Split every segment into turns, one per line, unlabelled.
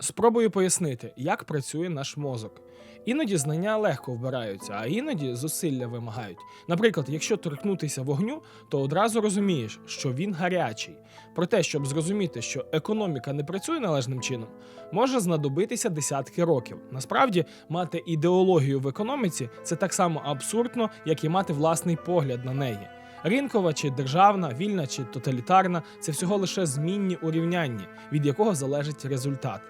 Спробую пояснити, як працює наш мозок. Іноді знання легко вбираються, а іноді зусилля вимагають. Наприклад, якщо торкнутися вогню, то одразу розумієш, що він гарячий. Проте, щоб зрозуміти, що економіка не працює належним чином, може знадобитися десятки років. Насправді, мати ідеологію в економіці це так само абсурдно, як і мати власний погляд на неї. Ринкова чи державна, вільна чи тоталітарна це всього лише змінні урівняння, від якого залежить результат.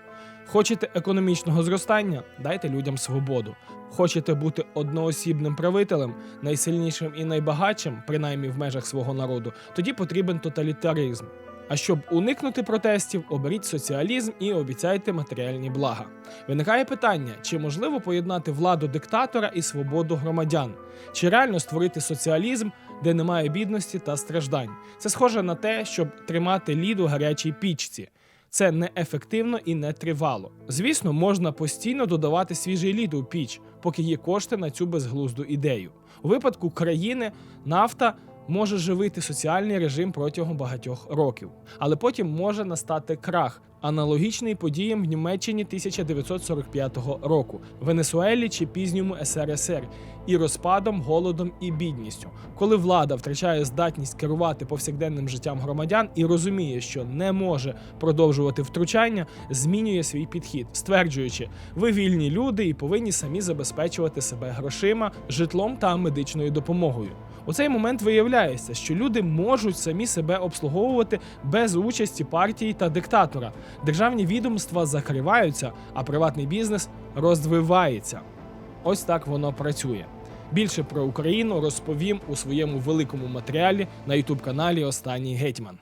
Хочете економічного зростання? Дайте людям свободу. Хочете бути одноосібним правителем, найсильнішим і найбагатшим, принаймні в межах свого народу, тоді потрібен тоталітаризм. А щоб уникнути протестів, оберіть соціалізм і обіцяйте матеріальні блага. Виникає питання, чи можливо поєднати владу диктатора і свободу громадян, чи реально створити соціалізм, де немає бідності та страждань. Це схоже на те, щоб тримати лід у гарячій пічці. Це неефективно і не тривало. Звісно, можна постійно додавати свіжий лід у піч, поки є кошти на цю безглузду ідею. У випадку країни нафта може живити соціальний режим протягом багатьох років, але потім може настати крах, аналогічний подіям в Німеччині 1945 року, Венесуелі чи пізньому СРСР, і розпадом, голодом і бідністю, коли влада втрачає здатність керувати повсякденним життям громадян і розуміє, що не може продовжувати втручання, змінює свій підхід, стверджуючи, ви вільні люди і повинні самі забезпечувати себе грошима, житлом та медичною допомогою. У цей момент виявляється, що люди можуть самі себе обслуговувати без участі партії та диктатора. Державні відомства закриваються, а приватний бізнес розвивається. Ось так воно працює. Більше про Україну розповім у своєму великому матеріалі на ютуб каналі Останній Гетьман.